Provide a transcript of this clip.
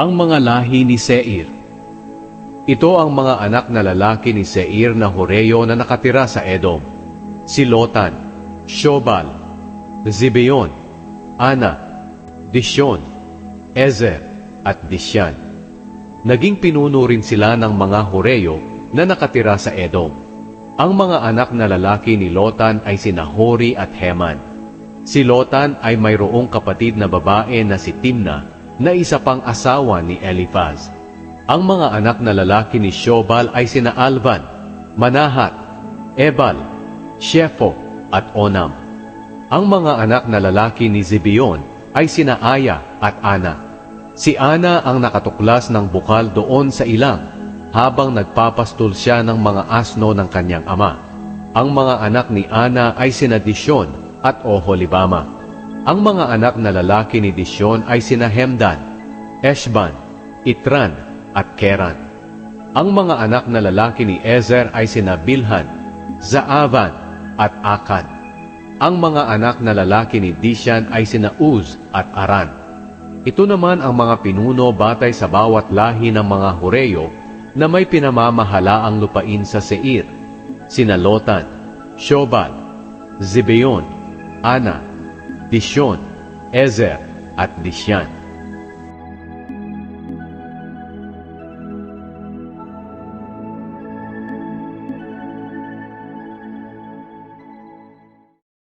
Ang mga lahi ni Seir Ito ang mga anak na lalaki ni Seir na Horeyo na nakatira sa Edom. Si Lotan, Shobal, Zibeon, Ana, Dishon, Ezer, at Dishan. Naging pinuno rin sila ng mga Horeyo na nakatira sa Edom. Ang mga anak na lalaki ni Lotan ay sina Hori at Heman. Si Lotan ay mayroong kapatid na babae na si Timna na isa pang asawa ni Eliphaz. Ang mga anak na lalaki ni Shobal ay sina Alvan, Manahat, Ebal, Shepho at Onam. Ang mga anak na lalaki ni Zibeon ay sina Aya at Ana. Si Ana ang nakatuklas ng bukal doon sa ilang habang nagpapastol siya ng mga asno ng kanyang ama. Ang mga anak ni Ana ay sina Dishon at Oholibama. Ang mga anak na lalaki ni Dishon ay sina Hemdan, Eshban, Itran at Keran. Ang mga anak na lalaki ni Ezer ay sina Bilhan, Zaavan at Akan. Ang mga anak na lalaki ni Dishan ay sina Uz at Aran. Ito naman ang mga pinuno batay sa bawat lahi ng mga Horeyo na may pinamamahala ang lupain sa Seir, sina Lotan, Shobal, Zibeon, Ana, Dishon, Ezer, at Dishan.